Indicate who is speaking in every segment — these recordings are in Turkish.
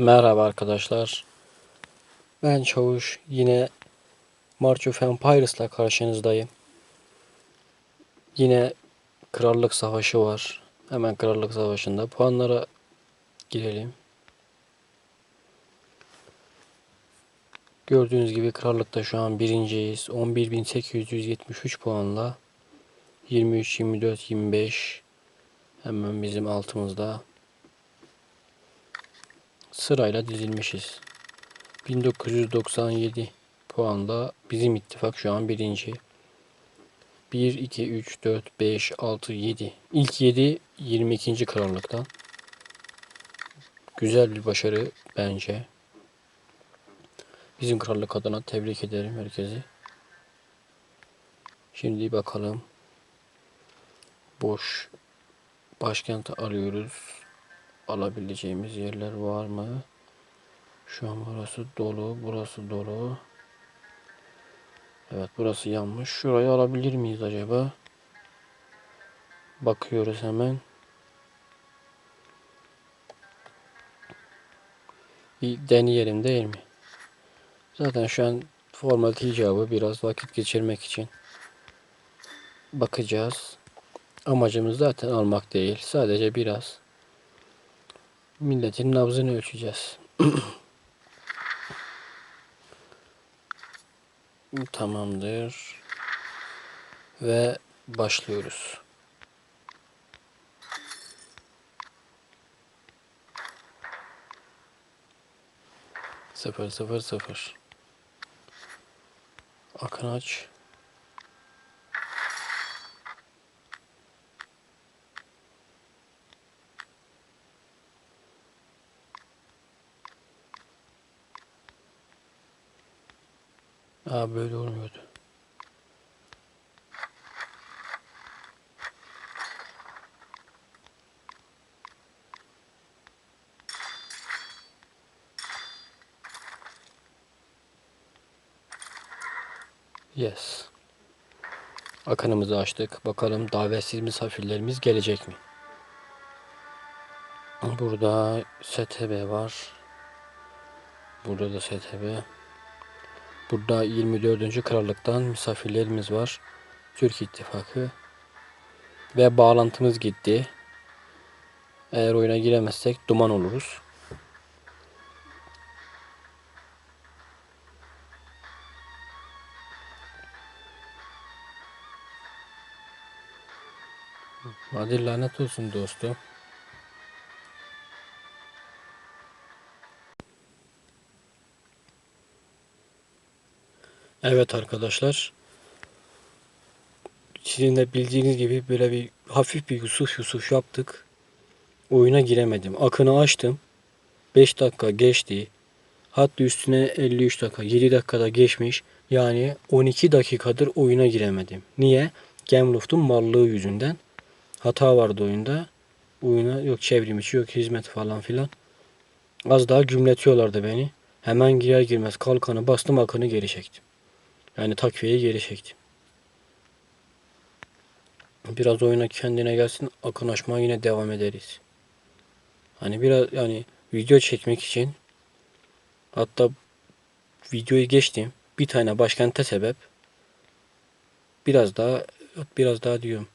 Speaker 1: Merhaba arkadaşlar. Ben Çavuş. Yine March of Empires'la karşınızdayım. Yine Krallık Savaşı var. Hemen Krallık Savaşı'nda puanlara girelim. Gördüğünüz gibi Krallık'ta şu an birinciyiz. 11.873 puanla 23, 24, 25 hemen bizim altımızda sırayla dizilmişiz. 1997 puanla bizim ittifak şu an birinci. 1, 2, 3, 4, 5, 6, 7. İlk 7 22. krallıktan. Güzel bir başarı bence. Bizim krallık adına tebrik ederim herkesi. Şimdi bakalım. Boş başkenti arıyoruz. Alabileceğimiz yerler var mı? Şu an burası dolu, burası dolu. Evet burası yanmış. Şurayı alabilir miyiz acaba? Bakıyoruz hemen. Bir deneyelim değil mi? Zaten şu an formalite icabı biraz vakit geçirmek için bakacağız. Amacımız zaten almak değil. Sadece biraz milletin nabzını ölçeceğiz. Tamamdır. Ve başlıyoruz. Sıfır sıfır sıfır. Akın aç. Aa böyle olmuyordu. Yes. Akanımızı açtık. Bakalım davetsiz misafirlerimiz gelecek mi? Burada STB var. Burada da STB. Burada 24. Krallık'tan misafirlerimiz var. Türk İttifakı. Ve bağlantımız gitti. Eğer oyuna giremezsek duman oluruz. Hadi lanet olsun dostum. Evet arkadaşlar. Sizin de bildiğiniz gibi böyle bir hafif bir Yusuf Yusuf yaptık. Oyuna giremedim. Akını açtım. 5 dakika geçti. Hatta üstüne 53 dakika, 7 dakikada geçmiş. Yani 12 dakikadır oyuna giremedim. Niye? Gameloft'un mallığı yüzünden. Hata vardı oyunda. Oyuna yok çevrim içi yok hizmet falan filan. Az daha gümletiyorlardı beni. Hemen girer girmez kalkanı bastım akını geri çektim. Yani takviyeyi geri çektim. Biraz oyuna kendine gelsin akın açmaya yine devam ederiz. Hani biraz yani video çekmek için hatta videoyu geçtim. Bir tane başkente sebep biraz daha biraz daha diyorum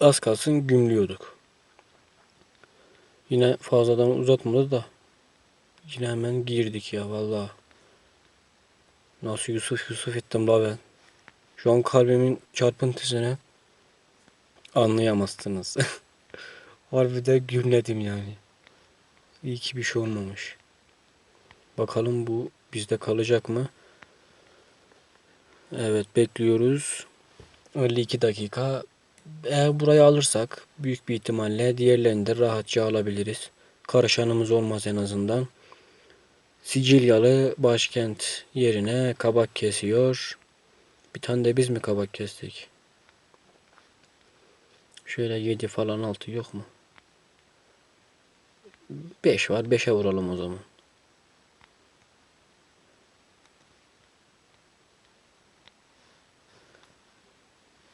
Speaker 1: az kalsın gümlüyorduk. Yine fazladan uzatmadı da yine hemen girdik ya vallahi. Nasıl Yusuf Yusuf ettim la ben. Şu an kalbimin çarpıntısını anlayamazsınız. Harbiden gümledim yani. İyi ki bir şey olmamış. Bakalım bu bizde kalacak mı? Evet bekliyoruz. 52 dakika. Eğer burayı alırsak büyük bir ihtimalle diğerlerini de rahatça alabiliriz. Karışanımız olmaz en azından. Sicilyalı başkent yerine kabak kesiyor. Bir tane de biz mi kabak kestik? Şöyle 7 falan 6 yok mu? 5 var. 5'e vuralım o zaman.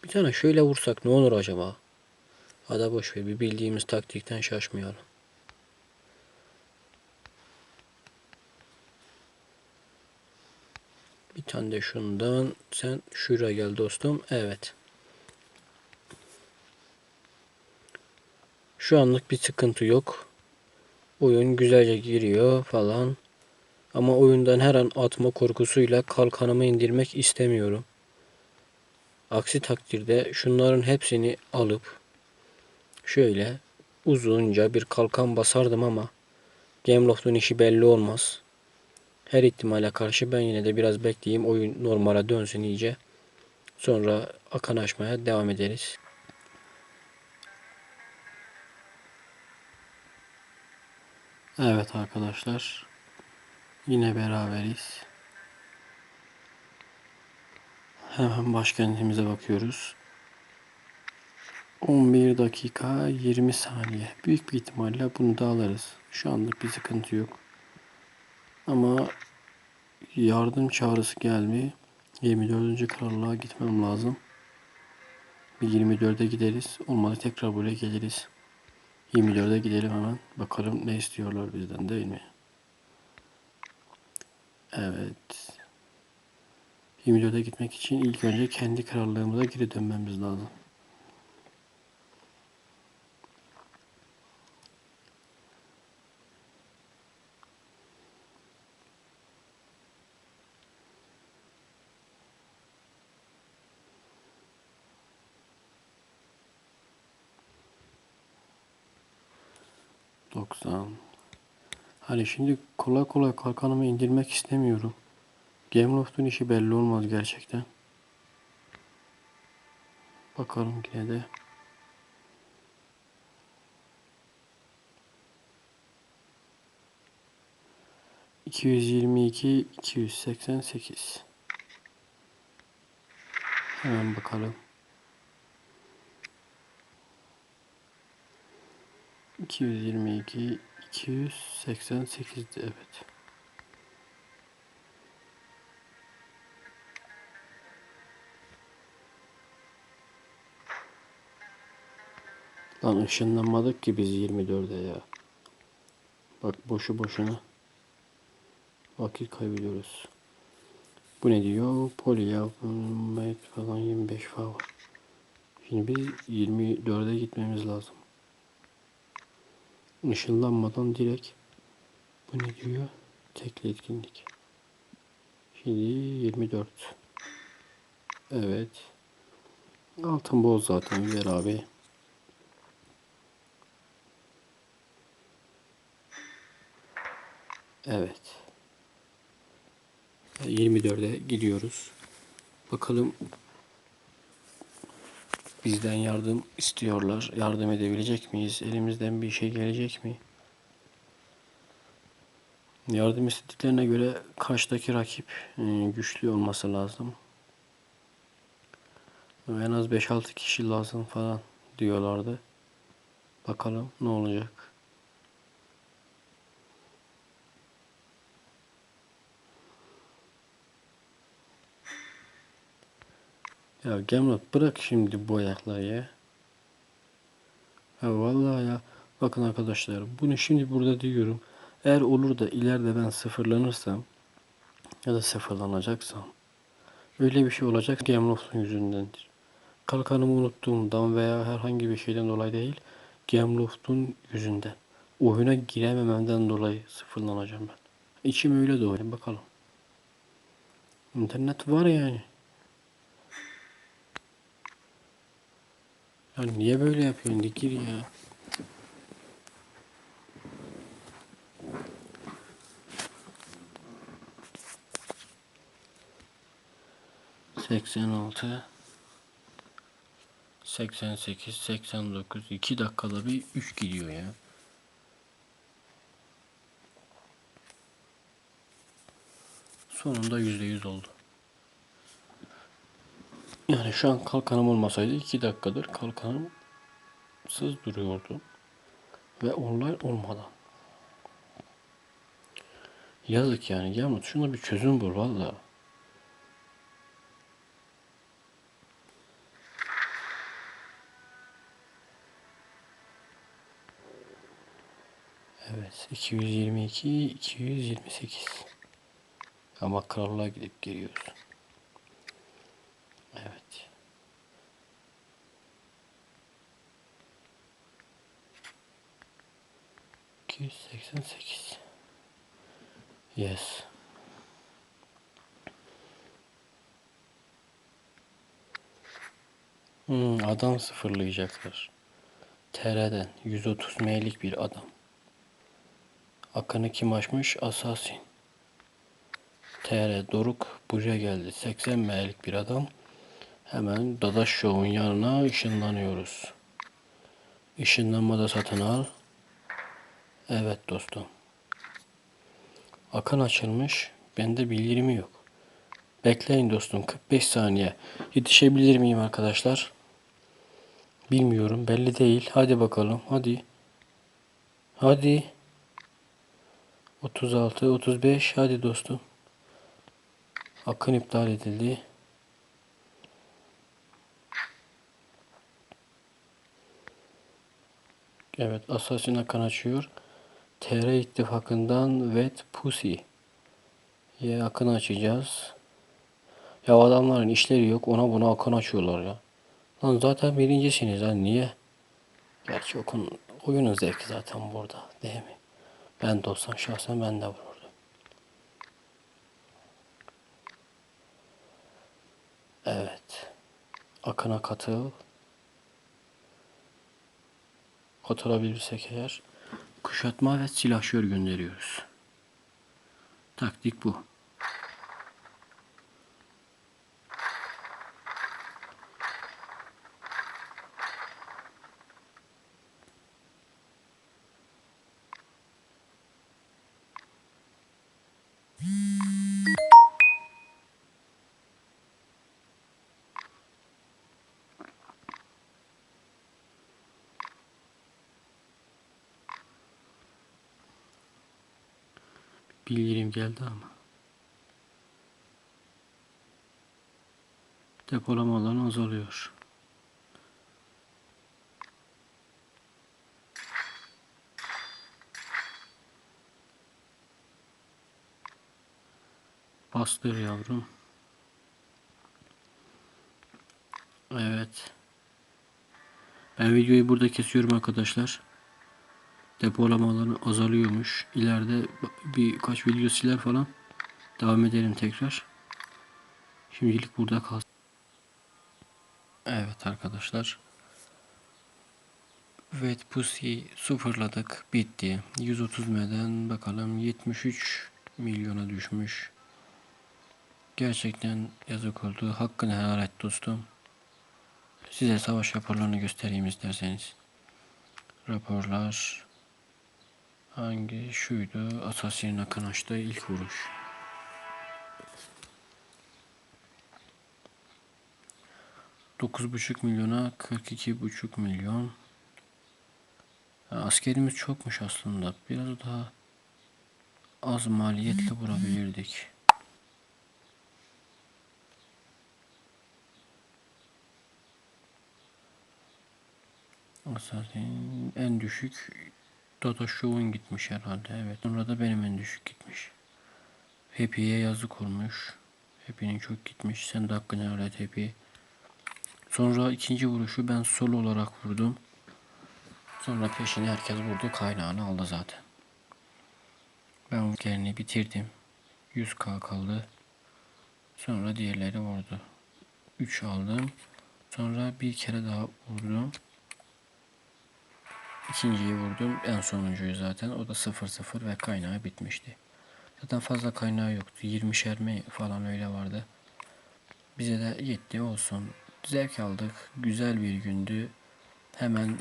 Speaker 1: Bir tane şöyle vursak ne olur acaba? Hadi boş ver. Bir bildiğimiz taktikten şaşmayalım. Tane de şundan. Sen şuraya gel dostum. Evet. Şu anlık bir sıkıntı yok. Oyun güzelce giriyor falan. Ama oyundan her an atma korkusuyla kalkanımı indirmek istemiyorum. Aksi takdirde şunların hepsini alıp şöyle uzunca bir kalkan basardım ama Gameloft'un işi belli olmaz. Her ihtimale karşı ben yine de biraz bekleyeyim oyun normale dönsün iyice. Sonra akan açmaya devam ederiz. Evet arkadaşlar. Yine beraberiz. Hemen başkentimize bakıyoruz. 11 dakika 20 saniye. Büyük bir ihtimalle bunu da alırız. Şu anlık bir sıkıntı yok. Ama yardım çağrısı geldi. 24. krallığa gitmem lazım. Bir 24'e gideriz. Olmadı tekrar buraya geliriz. 24'e gidelim hemen. Bakalım ne istiyorlar bizden değil mi? Evet. 24'e gitmek için ilk önce kendi krallığımıza geri dönmemiz lazım. Hani şimdi kolay kolay kalkanımı indirmek istemiyorum. Gameloft'un işi belli olmaz gerçekten. Bakalım yine de. İki yüz yirmi iki, iki yüz seksen sekiz. Hemen bakalım. İki yüz yirmi iki, iki yüz seksen sekizdi evet. Lan ışınlanmadık ki biz 24'e ya. Bak boşu boşuna vakit kaybediyoruz. Bu ne diyor? Poli yapmak falan 25 falan. Şimdi biz 24'e gitmemiz lazım. Işınlanmadan direkt bu ne diyor? Tekli etkinlik. Şimdi 24. Evet. Altın bol zaten ver abi. Evet. 24'e gidiyoruz. Bakalım bizden yardım istiyorlar. Yardım edebilecek miyiz? Elimizden bir şey gelecek mi? Yardım istediklerine göre karşıdaki rakip e, güçlü olması lazım. En az 5-6 kişi lazım falan diyorlardı. Bakalım ne olacak. Ya Gemrot bırak şimdi bu ayakları ya. Ya vallahi ya. Bakın arkadaşlar bunu şimdi burada diyorum. Eğer olur da ileride ben sıfırlanırsam ya da sıfırlanacaksam öyle bir şey olacak Gemrot'un yüzündendir. Kalkanımı unuttuğumdan veya herhangi bir şeyden dolayı değil Gemloft'un yüzünden. Oyuna giremememden dolayı sıfırlanacağım ben. İçim öyle doğru. Bakalım. İnternet var yani. Ya niye böyle yapıyorsun Dikir ya? Seksen altı. 88, 89, 2 dakikada bir 3 gidiyor ya. Sonunda %100 oldu. Yani şu an kalkanım olmasaydı 2 dakikadır kalkanım sız duruyordu. Ve online olmadan. Yazık yani. Yalnız şuna bir çözüm bul valla. Evet. 222, 228. Ama krallığa gidip geliyoruz. Evet. İki yüz seksen sekiz. Yes. Hmm, adam sıfırlayacaklar. TR'den 130 M'lik bir adam. Akını kim açmış? Assassin. TR Doruk buraya geldi. 80 M'lik bir adam. Hemen Dadaş Show'un yanına ışınlanıyoruz. Işınlanma da satın al. Evet dostum. Akın açılmış. Bende bildirimi yok. Bekleyin dostum 45 saniye. Yetişebilir miyim arkadaşlar? Bilmiyorum belli değil. Hadi bakalım hadi. Hadi. 36 35 hadi dostum. Akın iptal edildi. Evet Assassin Akın açıyor. TR ittifakından Wet Pussy. Ya Akın açacağız. Ya adamların işleri yok ona buna Akın açıyorlar ya. Lan zaten birincisiniz lan niye? Gerçi okun, oyunun zevki zaten burada değil mi? Ben de olsam şahsen ben de vururdum. Evet. Akın'a katıl. Katılabilirsek eğer kuşatma ve silahşör gönderiyoruz. Taktik bu. Bildirim geldi ama. Depolama alanı azalıyor. Bastır yavrum. Evet. Ben videoyu burada kesiyorum arkadaşlar. Depolama azalıyormuş. İleride birkaç video siler falan. Devam edelim tekrar. Şimdilik burada kalsın. Evet arkadaşlar. Wet Pussy sıfırladık. Bitti. 130 M'den bakalım 73 milyona düşmüş. Gerçekten yazık oldu. Hakkını helal et dostum. Size savaş raporlarını göstereyim isterseniz. Raporlar hangi şuydu? Assassin'in akın açtığı ilk vuruş. Dokuz buçuk milyona 42 buçuk milyon. Askerimiz çokmuş aslında. Biraz daha az maliyetle vurabilirdik. Assassin en düşük Dota Show'un gitmiş herhalde. Evet. Sonra da benim en düşük gitmiş. Happy'ye yazık olmuş. Happy'nin çok gitmiş. Sen de hakkını helal et Happy. Sonra ikinci vuruşu ben solo olarak vurdum. Sonra peşini herkes vurdu. Kaynağını aldı zaten. Ben yerini bitirdim. 100k kaldı. Sonra diğerleri vurdu. 3 aldım. Sonra bir kere daha vurdum. İkinciyi vurdum. En sonuncuyu zaten. O da 0-0 ve kaynağı bitmişti. Zaten fazla kaynağı yoktu. 20 şerme falan öyle vardı. Bize de yetti olsun. Zevk aldık. Güzel bir gündü. Hemen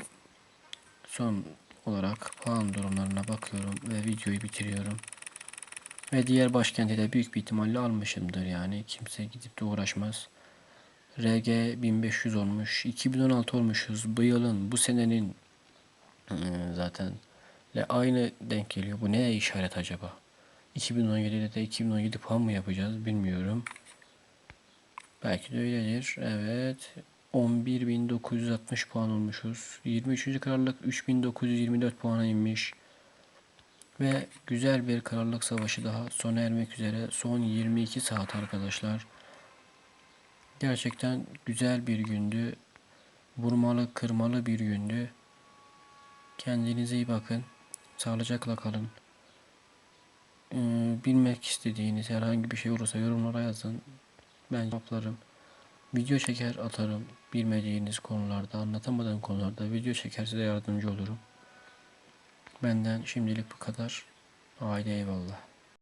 Speaker 1: son olarak puan durumlarına bakıyorum ve videoyu bitiriyorum. Ve diğer başkenti de büyük bir ihtimalle almışımdır yani. Kimse gidip de uğraşmaz. RG 1500 olmuş. 2016 olmuşuz. Bu yılın, bu senenin zaten ile aynı denk geliyor. Bu ne işaret acaba? 2017'de de 2017 puan mı yapacağız bilmiyorum. Belki de öyledir. Evet. 11.960 puan olmuşuz. 23. krallık 3.924 puana inmiş. Ve güzel bir krallık savaşı daha sona ermek üzere. Son 22 saat arkadaşlar. Gerçekten güzel bir gündü. Vurmalı, kırmalı bir gündü. Kendinize iyi bakın. Sağlıcakla kalın. Ee, bilmek istediğiniz herhangi bir şey olursa yorumlara yazın. Ben cevaplarım. Video çeker atarım. Bilmediğiniz konularda, anlatamadığım konularda video çeker size yardımcı olurum. Benden şimdilik bu kadar. Haydi eyvallah.